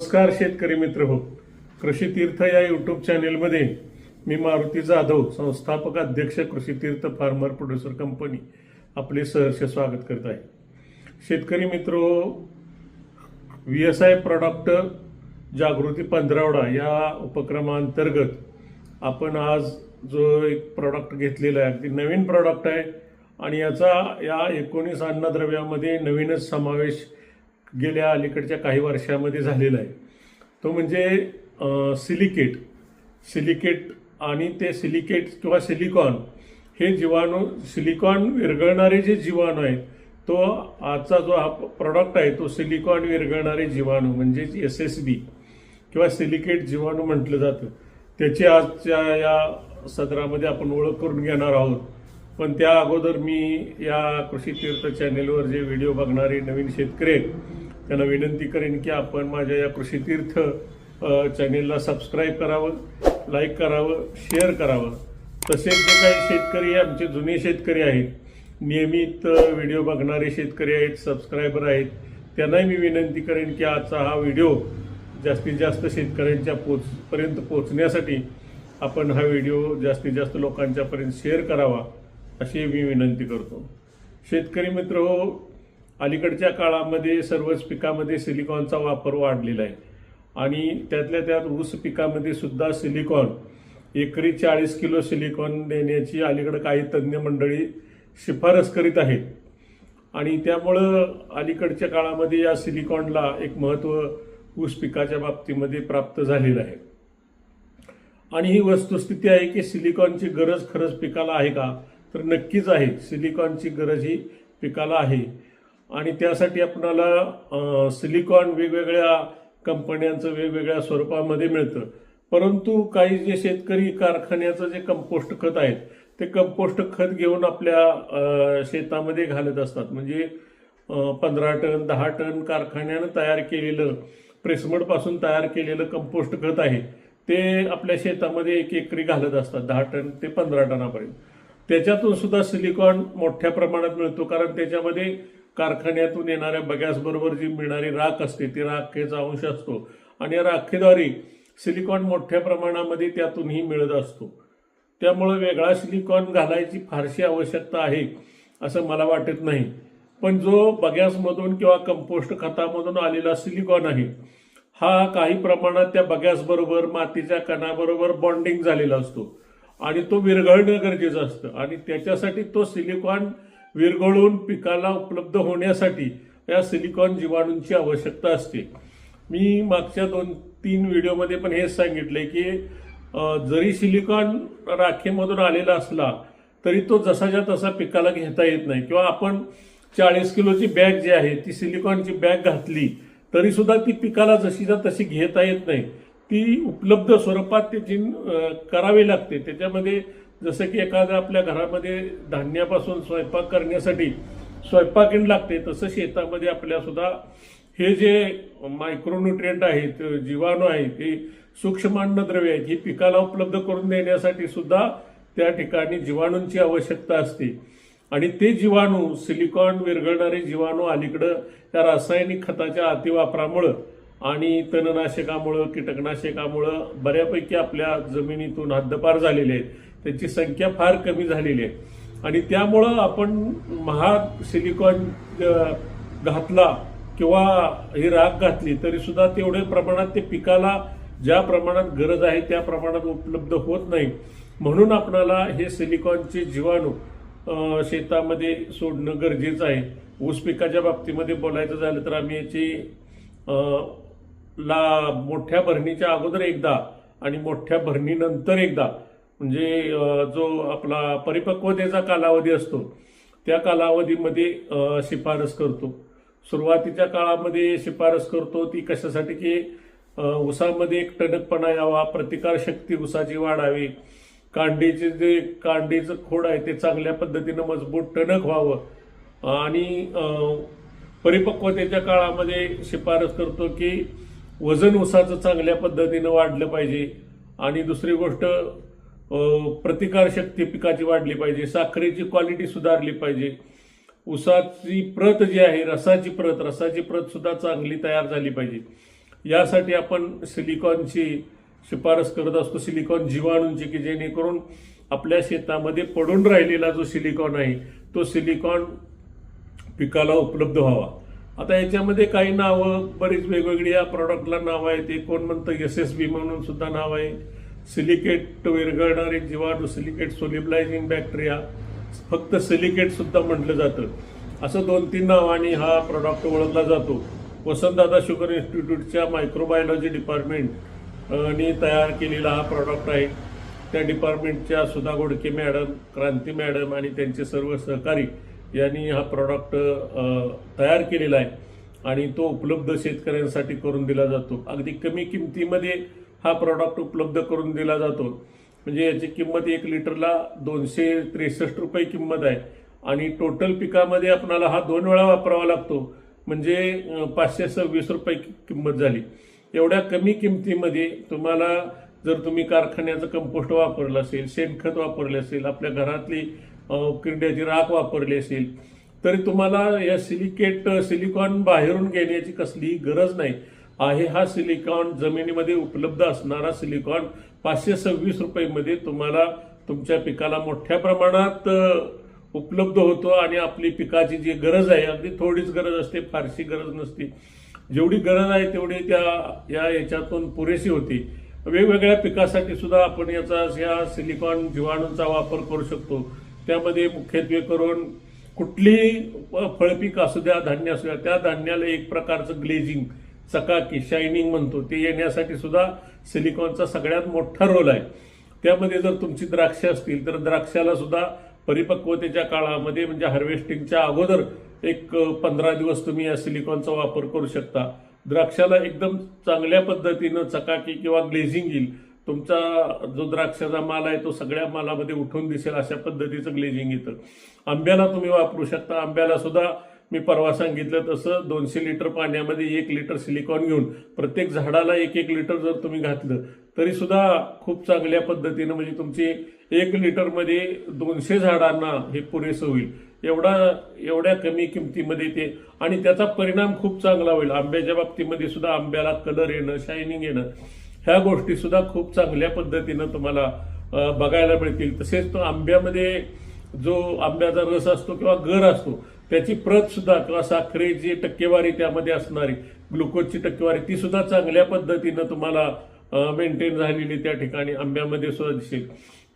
नमस्कार शेतकरी मित्र हो. कृषी तीर्थ या यूट्यूब चॅनेलमध्ये मी मारुती जाधव संस्थापक अध्यक्ष कृषी तीर्थ फार्मर प्रोड्युसर कंपनी आपले सहर्ष स्वागत करत आहे. शेतकरी मित्र व्ही एस आय प्रॉडक्ट जागृती पंधरावडा या उपक्रमांतर्गत आपण आज जो एक प्रॉडक्ट घेतलेला आहे अगदी नवीन प्रॉडक्ट आहे आणि याचा या एकोणीस अन्नद्रव्यामध्ये नवीनच समावेश गेल्या अलीकडच्या काही वर्षामध्ये झालेला आहे. तो म्हणजे सिलिकेट. सिलिकेट आणि ते सिलिकेट किंवा सिलिकॉन हे जीवाणू सिलिकॉन विरघळणारे जे जीवाणू आहेत तो आजचा जो हा प्रॉडक्ट आहे तो सिलिकॉन विरघळणारे जीवाणू म्हणजेच एस एस बी किंवा सिलिकेट जीवाणू म्हटलं जातं. त्याची आजच्या या सदरामध्ये आपण ओळख करून घेणार आहोत. पण त्या अगोदर मी या कृषी तीर्थ चॅनेलवर जे व्हिडिओ बघणारे नवीन शेतकरी आहेत त्यांना विनंती करेन की आपण माझ्या या कृषीतीर्थ चॅनेलला सबस्क्राईब करावं लाईक करावं शेअर करावं. तसेच जे काही शेतकरी आमचे जुने शेतकरी आहेत नियमित व्हिडिओ बघणारे शेतकरी आहेत सबस्क्रायबर आहेत त्यांनाही मी विनंती करेन की आजचा हा व्हिडिओ जास्तीत जास्त शेतकऱ्यांच्या पोचपर्यंत पोचण्यासाठी आपण हा व्हिडिओ जास्तीत जास्त लोकांच्यापर्यंत शेअर करावा अशी मी विनंती करतो. शेतकरी मित्र हो अलीकडच्या काळामध्ये सर्वच पिकामध्ये सिलिकॉनचा वापर वाढलेला आहे. आणि त्यातल्या त्यात ऊस पिकामध्ये सुद्धा सिलिकॉन एकरी चाळीस किलो सिलिकॉन देण्याची अलीकडं काही तज्ज्ञ मंडळी शिफारस करीत आहेत. आणि त्यामुळं अलीकडच्या काळामध्ये या सिलिकॉनला एक महत्त्व ऊस पिकाच्या बाबतीमध्ये प्राप्त झालेलं आहे. आणि ही वस्तुस्थिती आहे की सिलिकॉनची गरज खरंच पिकाला आहे का? तर नक्कीच आहे. सिलिकॉनची गरज ही पिकाला आहे. आणि त्यासाठी आपणाला सिलिकॉन वेगवेगळ्या कंपन्यांचं वेगवेगळ्या स्वरूपामध्ये मिळतं. परंतु काही जे शेतकरी कारखान्याचं जे कंपोस्ट खत आहेत ते कंपोस्ट खत घेऊन आपल्या शेतामध्ये घालत असतात. म्हणजे पंधरा टन दहा टन कारखान्यानं तयार केलेलं प्रेसमडपासून तयार केलेलं कंपोस्ट खत आहे ते आपल्या शेतामध्ये एक एकरी घालत असतात. दहा टन ते पंधरा टनापर्यंत. त्याच्यातून सुद्धा सिलिकॉन मोठ्या प्रमाणात मिळतो कारण त्याच्यामध्ये कारखान्यातून येणाऱ्या बगॅसबरोबर जी मिळणारी राख असते ती राखेचा अंश असतो. आणि या राखेद्वारे सिलिकॉन मोठ्या प्रमाणामध्ये त्यातूनही मिळत असतो. त्यामुळं वेगळा सिलिकॉन घालायची फारशी आवश्यकता आहे असं मला वाटत नाही. पण जो बगॅसमधून किंवा कंपोस्ट खतामधून आलेला सिलिकॉन आहे हा काही प्रमाणात त्या बगॅसबरोबर मातीच्या कणाबरोबर बॉन्डिंग झालेला असतो. आणि तो विरघळणं गरजेचं असतं. आणि त्याच्यासाठी तो सिलिकॉन विरघळून पिकाला उपलब्ध होण्यासाठी या सिलिकॉन जीवाणूंची आवश्यकता असते. मी मागच्या दोन तीन व्हिडिओमध्ये पण हेच सांगितले की जरी सिलिकॉन राखेमधून आलेला असला तरी तो जसाच्या तसा पिकाला घेता येत नाही. किंवा आपण चाळीस किलोची बॅग जी आहे ती सिलिकॉनची बॅग घातली तरीसुद्धा ती पिकाला जशीच्या तशी घेता येत नाही. ती उपलब्ध स्वरूपात त्याची करावी लागते. त्याच्यामध्ये जसं की एखाद्या आपल्या घरामध्ये धान्यापासून स्वयंपाक करण्यासाठी स्वयंपाकीण लागते तसं शेतामध्ये आपल्यासुद्धा हे जे मायक्रोन्युट्रियंट आहेत जीवाणू आहेत हे सूक्ष्म अन्नद्रव्य आहेत ही पिकाला उपलब्ध करून देण्यासाठी सुद्धा त्या ठिकाणी जीवाणूंची आवश्यकता असते. आणि ते जीवाणू सिलिकॉन विरघळणारे जीवाणू अलीकडं त्या रासायनिक खताच्या अतिवापरामुळं आणि तणनाशकामुळं कीटकनाशकामुळं बऱ्यापैकी आपल्या जमिनीतून हद्दपार झालेले आहेत. त्याची संख्या फार कमी झालेली आहे. आणि त्यामुळं आपण महाग सिलिकॉन घातला किंवा ही राख घातली तरीसुद्धा तेवढ्या प्रमाणात ते पिकाला ज्या प्रमाणात गरज आहे त्या प्रमाणात उपलब्ध होत नाही. म्हणून आपणाला हे सिलिकॉनचे जीवाणू शेतामध्ये सोडणं गरजेचं आहे. ऊस पिकाच्या बाबतीमध्ये बोलायचं झालं तर आम्ही याची ला मोठ्या भरणीच्या अगोदर एकदा आणि मोठ्या भरणीनंतर एकदा. म्हणजे जो आपला परिपक्वतेचा कालावधी असतो त्या कालावधीमध्ये शिफारस करतो. सुरुवातीच्या काळामध्ये शिफारस करतो ती कशासाठी की उसामध्ये एक टणकपणा यावा प्रतिकार शक्ती वाढावी. कांडीचे जे कांडीचं खोड आहे ते चांगल्या पद्धतीनं मजबूत टणक व्हावं. आणि परिपक्वतेच्या काळामध्ये शिफारस करतो की वजन उसाचं चांगल्या पद्धतीनं वाढलं पाहिजे. आणि दुसरी गोष्ट प्रतिकारशक्ती पिकाची वाढली पाहिजे. साखरेची क्वालिटी सुधारली पाहिजे. उसाची प्रत जी आहे रसाची प्रत रसाची प्रत सुद्धा चांगली तयार झाली पाहिजे. यासाठी आपण सिलिकॉनची शिफारस करत असतो. सिलिकॉन जीवाणूंची की जेणेकरून आपल्या शेतामध्ये पडून राहिलेला जो सिलिकॉन आहे तो सिलिकॉन पिकाला उपलब्ध व्हावा. आता याच्यामध्ये काही नावं बरीच वेगवेगळी या प्रॉडक्टला नावं आहेत. एक कोण म्हणतं एस एस बी म्हणून सुद्धा नाव आहे. सिलिकेट विरघळणारे जीवाणू सिलिकेट सोलिबलायझिंग बॅक्टेरिया फक्त सिलिकेट सुद्धा म्हटलं जातं. असं दोन तीन नावाने हा प्रॉडक्ट ओळखला जातो. वसंतदादा शुगर इन्स्टिट्यूटच्या मायक्रोबायोलॉजी डिपार्टमेंट ने तयार केलेला हा प्रॉडक्ट आहे. त्या डिपार्टमेंटच्या सुधा गोडके मॅडम क्रांती मॅडम आणि त्यांचे सर्व सहकारी यांनी हा प्रॉडक्ट तयार केलेला आहे आणि तो उपलब्ध शेतकऱ्यांसाठी करून दिला जातो. अगदी कमी किमतीमध्ये हा प्रॉडक्ट उपलब्ध करून दिला जातो. म्हणजे याची किंमत एक लिटरला दोनशे त्रेसष्ट रुपये किंमत आहे. आणि टोटल पिकामध्ये आपणाला हा दोन वेळा वापरावा लागतो. म्हणजे पाचशे सव्वीस रुपये कि- किंमत झाली. एवढ्या कमी किमतीमध्ये तुम्हाला जर तुम्ही कारखान्याचं कंपोस्ट वापरलं असेल शेणखत वापरले असेल आपल्या घरातली किरड्याची राख वापरली असेल तरी तुम्हाला या सिलिकेट सिलिकॉन बाहेरून घेण्याची कसलीही गरज नाही. आहे हा सिलिकॉन जमिनीमध्ये उपलब्ध असणारा सिलिकॉन पाचशे सव्वीस रुपयेमध्ये तुम्हाला तुमच्या पिकाला मोठ्या प्रमाणात उपलब्ध होतो आणि आपली पिकाची जी गरज आहे अगदी थोडीच गरज असते फारशी गरज नसते. जेवढी गरज आहे तेवढी त्या या याच्यातून पुरेशी होती. वेगवेगळ्या पिकासाठी सुद्धा आपण याचा या सिलिकॉन जीवाणूंचा वापर करू शकतो. त्यामध्ये मुख्यत्वे करून कुठलीही फळपीक असू द्या धान्य असू द्या त्या धान्याला एक प्रकारचं ग्लेझिंग चकाकी शायनिंग म्हणतो ते येण्यासाठी सुद्धा सिलिकॉनचा सगळ्यात मोठा रोल आहे. त्यामध्ये जर तुमची द्राक्ष असतील तर द्राक्षाला सुद्धा परिपक्वतेच्या काळामध्ये म्हणजे हार्वेस्टिंगच्या अगोदर एक पंधरा दिवस तुम्ही या सिलिकॉनचा वापर करू शकता. द्राक्षाला एकदम चांगल्या पद्धतीनं चकाकी किंवा ग्लेझिंग येईल. तुमचा जो द्राक्षाचा माल आहे तो सगळ्या मालामध्ये उठून दिसेल अशा पद्धतीचं ग्लेजिंग येतं आंब्याला तुम्ही वापरू शकता. आंब्याला सुद्धा मी परवा सांगितलं तसं दोनशे लिटर पाण्यामध्ये एक लिटर सिलिकॉन घेऊन प्रत्येक झाडाला एक एक लिटर जर तुम्ही घातलं तरी सुद्धा खूप चांगल्या पद्धतीनं म्हणजे तुमची एक लिटरमध्ये दोनशे झाडांना हे पुरेसं होईल. एवढा एवढ्या कमी किमतीमध्ये ते आणि त्याचा परिणाम खूप चांगला होईल. आंब्याच्या बाबतीमध्ये सुद्धा आंब्याला कलर येणं शायनिंग येणं ह्या गोष्टीसुद्धा खूप चांगल्या पद्धतीनं तुम्हाला बघायला मिळतील. तसेच तो आंब्यामध्ये जो आंब्याचा रस असतो किंवा गर असतो त्याची प्रत सुद्धा किंवा साखरेची टक्केवारी त्यामध्ये असणारी ग्लुकोजची टक्केवारी ती सुद्धा चांगल्या पद्धतीनं तुम्हाला मेंटेन झालेली त्या ठिकाणी आंब्यामध्ये सुद्धा दिसेल.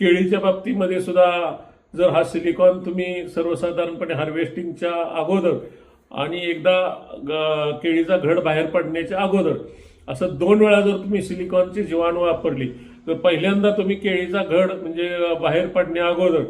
केळीच्या बाबतीमध्ये सुद्धा जर हा सिलिकॉन तुम्ही सर्वसाधारणपणे हार्वेस्टिंगच्या अगोदर आणि एकदा ग- केळीचा घड बाहेर पडण्याच्या अगोदर असं दोन वेळा जर तुम्ही सिलिकॉनची जीवाणू वापरली तर पहिल्यांदा तुम्ही केळीचा घड म्हणजे बाहेर पडण्या अगोदर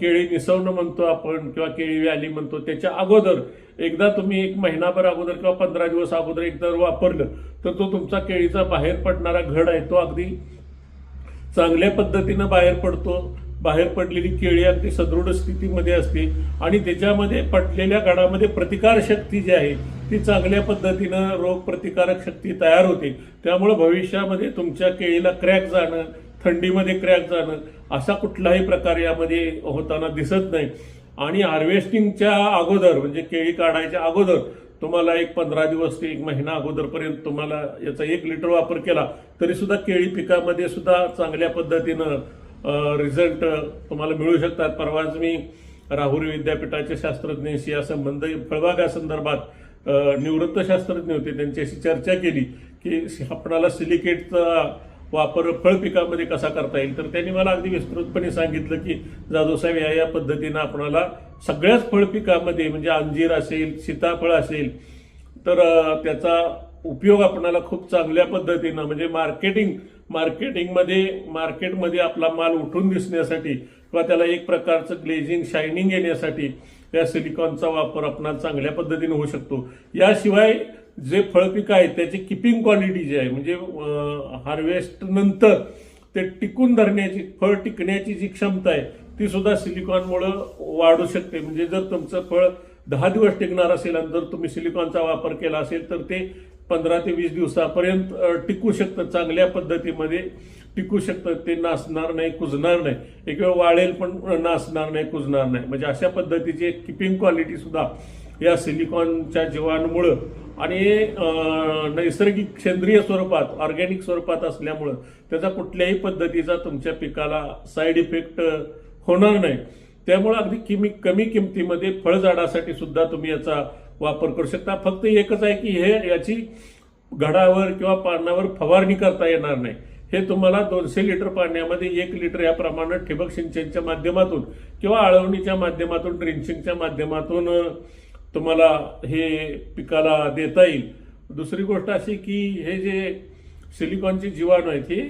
केळी निसवणं म्हणतो आपण किंवा केळी व्याली म्हणतो त्याच्या अगोदर एकदा तुम्ही एक महिनाभर अगोदर किंवा पंधरा दिवस अगोदर एकदा वापरलं तर तो तुमचा केळीचा बाहेर पडणारा घड आहे तो अगदी चांगल्या पद्धतीनं बाहेर पडतो. बाहेर पडलेली केळी अगदी सदृढ स्थितीमध्ये असते आणि त्याच्यामध्ये पडलेल्या गडामध्ये प्रतिकार शक्ती जी आहे ती चांगल्या पद्धतीनं रोग प्रतिकारक शक्ती तयार होते. त्यामुळं भविष्यामध्ये तुमच्या केळीला क्रॅक जाणं थंडीमध्ये क्रॅक जाणं असा कुठलाही प्रकार यामध्ये होताना दिसत नाही. आणि हार्वेस्टिंगच्या अगोदर म्हणजे केळी काढायच्या अगोदर तुम्हाला एक पंधरा दिवस ते एक महिना अगोदरपर्यंत तुम्हाला याचा एक लिटर वापर केला तरी सुद्धा केळी पिकामध्ये सुद्धा चांगल्या पद्धतीनं रिझल्ट तुम्हाला मिळू शकतात. परवाच मी राहुरी विद्यापीठाच्या शास्त्रज्ञांशी या संबंध फळबागासंदर्भात निवृत्त शास्त्रज्ञ होते. त्यांच्याशी चर्चा केली की आपणाला सिलिकेटचा वापर फळ पिकामध्ये कसा करता येईल? तर त्यांनी मला अगदी विस्तृतपणे सांगितलं की जाधवसाहेब या या पद्धतीनं आपणाला सगळ्याच फळ पिकामध्ये म्हणजे अंजीर असेल सीताफळ असेल तर त्याचा उपयोग आपणाला खूप चांगल्या पद्धतीनं म्हणजे मार्केटिंग मार्केटिंगमध्ये मार्केटमध्ये आपला माल उठून दिसण्यासाठी किंवा त्याला एक प्रकारचं ग्लेझिंग शायनिंग येण्यासाठी त्या सिलिकॉनचा वापर आपणा चांगल्या पद्धतीने होऊ शकतो. याशिवाय जे फळपिकं आहेत त्याची किपिंग क्वालिटी जी आहे म्हणजे हार्वेस्ट नंतर ते टिकून धरण्याची फळ टिकण्याची जी क्षमता आहे ती सुद्धा सिलिकॉनमुळं वाढू शकते. म्हणजे जर तुमचं फळ दहा दिवस टिकणार असेल आणि जर तुम्ही सिलिकॉनचा वापर केला असेल तर ते पंधरा ते वीस दिवसापर्यंत टिकू शकतं चांगल्या पद्धतीमध्ये. टिकू शकतं ते नाचणार नाही कुजणार नाही. एक वेळ वाळेल पण नाचणार नाही कुजणार नाही. म्हणजे अशा पद्धतीची किपिंग क्वालिटी सुद्धा या सिलिकॉनच्या जीवांमुळं आणि नैसर्गिक सेंद्रिय स्वरूपात ऑर्गॅनिक स्वरूपात असल्यामुळं त्याचा कुठल्याही पद्धतीचा तुमच्या पिकाला साईड इफेक्ट होणार नाही. त्यामुळं अगदी किमी कमी किमतीमध्ये फळझाडासाठी सुद्धा तुम्ही याचा वापर करू शकता. फक्त एकच आहे की हे याची घडावर किंवा पानावर फवारणी करता येणार नाही. हे तुम्हाला दोनशे लिटर पाण्यामध्ये एक लिटर या प्रमाणात ठिबक सिंचनच्या माध्यमातून किंवा आळवणीच्या माध्यमातून ड्रिंचिंगच्या माध्यमातून तुम्हाला हे पिकाला देता येईल. दुसरी गोष्ट अशी की हे जे सिलिकॉनचे जीवाणू आहेत हे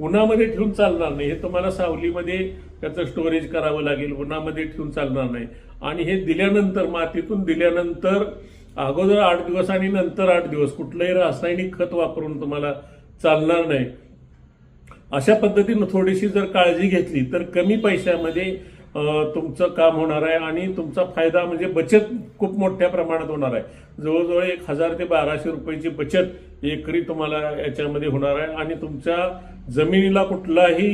उन्हामध्ये ठेवून चालणार नाही. हे तुम्हाला सावलीमध्ये त्याचं स्टोरेज करावं लागेल. उन्हामध्ये ठेवून चालणार नाही. आणि हे दिल्यानंतर मातीतून दिल्यानंतर अगोदर आठ दिवस आणि नंतर आठ दिवस कुठलंही रासायनिक खत वापरून तुम्हाला चालणार नाही. अशा पद्धतीनं थोडीशी जर काळजी घेतली तर कमी पैशामध्ये तुमचं काम होणार आहे आणि तुमचा फायदा म्हणजे बचत खूप मोठ्या प्रमाणात होणार आहे. जवळजवळ एक हजार ते बाराशे रुपयाची बचत एकरी तुम्हाला याच्यामध्ये होणार आहे आणि तुमच्या जमिनीला कुठलाही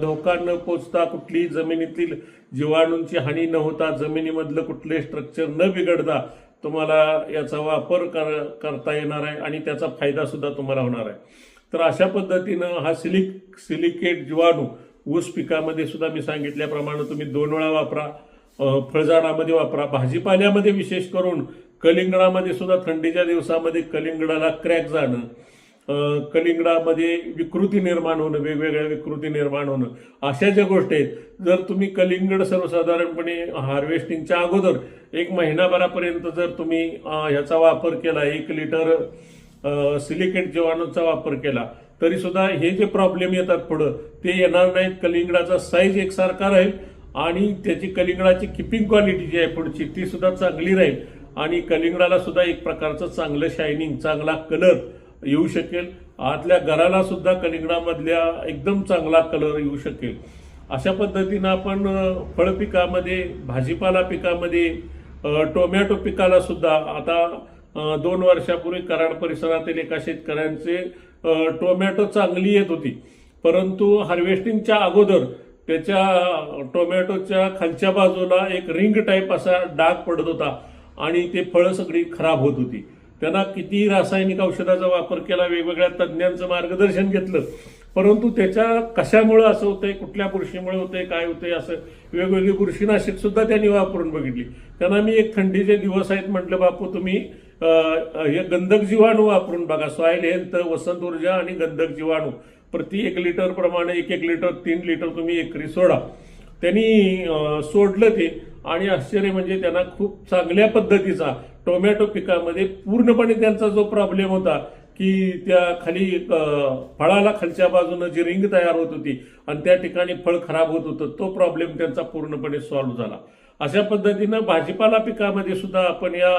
धोका न पोचता कुठलीही जमिनीतील जीवाणूंची हानी न होता जमिनीमधलं कुठले स्ट्रक्चर न बिघडता तुम्हाला याचा वापर कर करता येणार आहे आणि त्याचा फायदा सुद्धा तुम्हाला होणार आहे. तर अशा पद्धतीनं हा सिलिक सिलिकेट जीवाणू ऊस पिकामध्ये सुद्धा मी सांगितल्याप्रमाणे तुम्ही दोन वेळा वापरा फळझाडामध्ये वापरा भाजीपाल्यामध्ये विशेष करून कलिंगडामध्ये सुद्धा थंडीच्या दिवसामध्ये कलिंगडाला क्रॅक जाणं कलिंगडामध्ये विकृती निर्माण होणं वेगवेगळ्या विकृती निर्माण होणं अशा ज्या गोष्टी आहेत जर तुम्ही कलिंगड सर्वसाधारणपणे हार्वेस्टिंगच्या अगोदर एक महिनाभरापर्यंत जर तुम्ही ह्याचा वापर केला एक लिटर सिलिकेट जीवाणूचा वापर केला तरी सुद्धा हे जे प्रॉब्लेम येतात पुढं ते येणार नाहीत. कलिंगडाचा साईज एकसारखा राहील आणि त्याची कलिंगडाची किपिंग क्वालिटी जी आहे पुढची ती सुद्धा चांगली राहील. आणि कलिंगडाला सुद्धा एक प्रकारचं चांगलं शायनिंग चांगला कलर येऊ शकेल. आतल्या घराला सुद्धा कलिंगडामधल्या एकदम चांगला कलर येऊ शकेल. अशा पद्धतीनं आपण फळपिकामध्ये फळ पिकामध्ये भाजीपाला पिकामध्ये टोमॅटो पिकाला सुद्धा आता दोन वर्षापूर्वी कराड परिसरातील एका शेतकऱ्यांचे टोमॅटो चांगली येत होती. परंतु हार्वेस्टिंगच्या अगोदर त्याच्या टोमॅटोच्या खालच्या बाजूला एक रिंग टाईप असा डाग पडत होता आणि ते फळं सगळी खराब होत होती. त्यांना किती रासायनिक औषधाचा वापर केला वेगवेगळ्या तज्ज्ञांचं मार्गदर्शन घेतलं परंतु त्याच्या कशामुळे असं होतंय कुठल्या बुरशीमुळे होतंय काय होतंय असं वेगवेगळी बुरशीनाशक सुद्धा त्यांनी वापरून बघितली. त्यांना मी एक थंडीचे दिवस आहेत म्हटलं बापू तुम्ही हे गंधक जीवाणू वापरून बघा. सॉईल हेल्थ वसंत ऊर्जा आणि गंधक जीवाणू. प्रति एक लिटर प्रमाणे एक एक लिटर तीन लिटर तुम्ही एकरी सोडा. त्यांनी सोडलं ते. आणि आश्चर्य म्हणजे त्यांना खूप चांगल्या पद्धतीचा टोमॅटो पिकामध्ये पूर्णपणे त्यांचा जो प्रॉब्लेम होता की त्या खाली फळाला खालच्या बाजूनं जी रिंग तयार होत होती आणि त्या ठिकाणी फळ खराब होत होतं तो प्रॉब्लेम त्यांचा पूर्णपणे सॉल्व्ह झाला. अशा पद्धतीनं भाजीपाला पिकामध्ये सुद्धा आपण या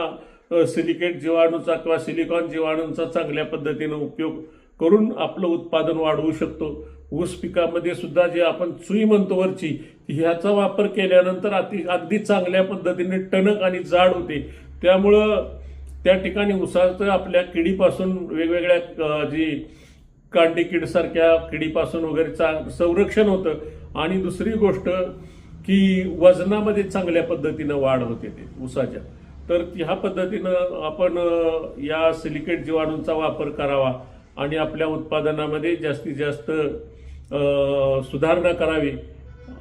सिलिकेट जीवाणूचा किंवा सिलिकॉन जीवाणूंचा चांगल्या पद्धतीनं उपयोग करून आपलं उत्पादन वाढवू शकतो. ऊस पिकामध्ये सुद्धा जे आपण चुई म्हणतो वरची ह्याचा वापर केल्यानंतर अति अगदी चांगल्या पद्धतीने टणक आणि जाड होते. त्यामुळं त्या ठिकाणी उसाचं आपल्या किडीपासून वेगवेगळ्या जी कांडी किडसारख्या किडीपासून वगैरे चा संरक्षण होतं. आणि दुसरी गोष्ट की वजनामध्ये चांगल्या पद्धतीनं वाढ होते ते उसाच्या. तर ह्या पद्धतीनं आपण या सिलिकेट जीवाणूंचा वापर करावा आणि आपल्या उत्पादनामध्ये जास्तीत जास्त सुधारणा करावी.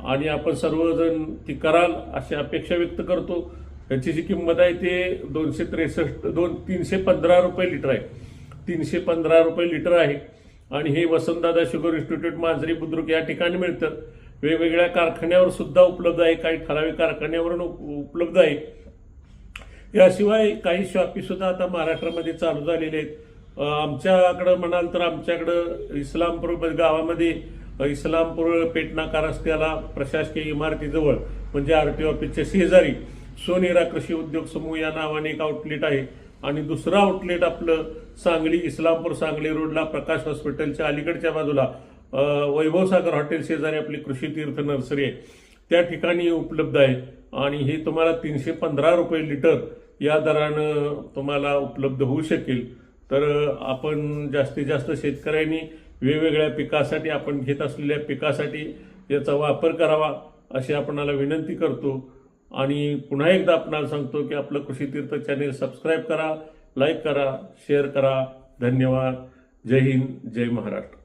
आणि आपण सर्वजण ती कराल अशी अपेक्षा व्यक्त करतो. याची जी किंमत आहे ते दोनशे त्रेसष्ट दोन तीनशे पंधरा रुपये लिटर आहे. तीनशे पंधरा रुपये लिटर आहे. आणि हे वसंतदादा शुगर इन्स्टिट्यूट मांजरी बुद्रुक या ठिकाणी मिळतं. वेगवेगळ्या कारखान्यावर सुद्धा उपलब्ध आहे. काही ठराविक कारखान्यावरून उप- उपलब्ध आहे. याशिवाय काही शॉपी सुद्धा आता महाराष्ट्रामध्ये चालू झालेले आहेत. आमच्याकडं म्हणाल तर आमच्याकडं इस्लामपूर गावामध्ये इस्लामपूर पेटनाका रस्त्याला प्रशासकीय इमारतीजवळ म्हणजे आर टी ऑफिसच्या शेजारी सोनेरा कृषी उद्योग समूह या नावाने एक आउटलेट आहे. आणि दुसरं आउटलेट आपलं सांगली इस्लामपूर सांगली रोडला प्रकाश हॉस्पिटलच्या अलीकडच्या बाजूला वैभवसागर हॉटेल शेजारी आपली कृषी तीर्थ नर्सरी आहे. त्या ठिकाणी उपलब्ध आहे. आणि हे तुम्हाला तीनशे पंधरा रुपये लिटर या दरानं तुम्हाला उपलब्ध होऊ शकेल. तर आपण जास्तीत जास्त शेतकऱ्यांनी वेगवेगळ्या पिकासाठी आपण घेत असलेल्या पिकासाठी याचा वापर करावा अशी आपणाला विनंती करतो. आणि पुन्हा एकदा आपणाला सांगतो की आपलं कृषी तीर्थ चॅनेल सबस्क्राईब करा लाईक करा शेअर करा. धन्यवाद. जय हिंद जय महाराष्ट्र.